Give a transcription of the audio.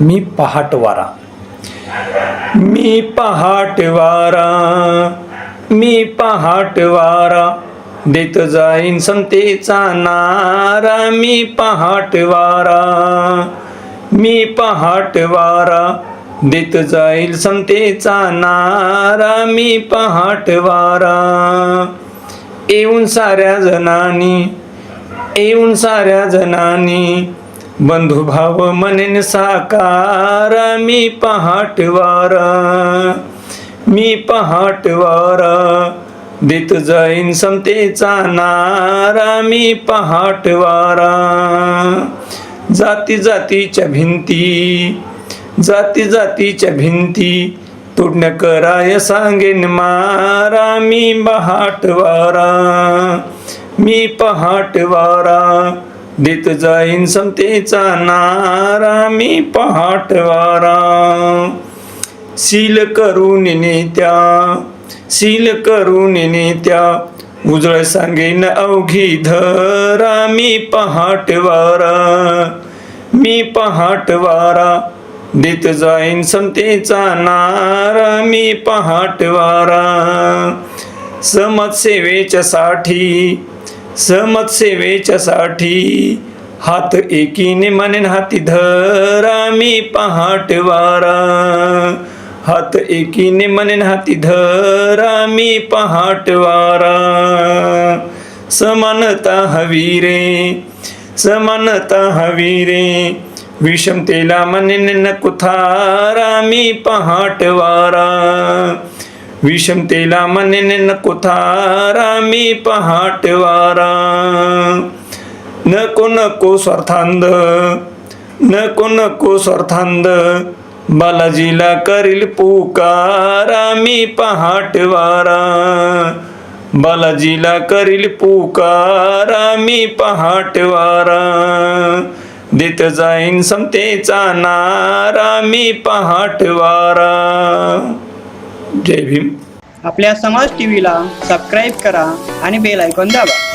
मी पहाटवारा. मी पहाटवारा. मी पहाटवारा. देत जाईन संतेचा नारा. मी पहाटवारा. मी पहाटवारा. देत जाईल संतेचा नारा. मी पहाटवारा. येऊन साऱ्या जणांनी येऊन साऱ्या जणांनी बंधुभाव मनेन साकार मी पहाटवारा मी पहाटवारा देत जाईन समतेचा नारा मी पहाटवारा. जाती जातीच्या भिंती जाती जातीच्या भिंती तुडण्या कराय सांगेन मारा मी पहाटवारा मी पहाटवारा. देत जाईन समतेचा नारा मी पहाटवारा. सील करून नेत्या सील करून नेत्या. उजळ सांगेन अवघी धरा मी पहाटवारा मी पहाटवारा. देत जाईन समतेचा नारा मी पहाटवारा. समाजसेवेच्या साठी समाजसेवेच्या साठी हात एकीने म्हणेन हाती धरा मी पहाटवारा. हात एकीने म्हणेन हाती धरा मी पहाटवारा. समानता हवी रे समानता हवी रे. विषमतेला तेला नको थारा मी पहाटवारा. विषमतेला तेला नको थारा मी पहाटवारा. नको नको स्वार्थांध नको नको स्वार्थांध बालाजीला करील पुकारा मी पहाटवारा. बालाजीला करील पुकारा मी पहाटवारा. देत जाईन समतेचा नारा मी पहाटवारा. जय भीम. आपल्या समाज टीव्हीला सबस्क्राईब करा आणि बेल ऐकून दाबा.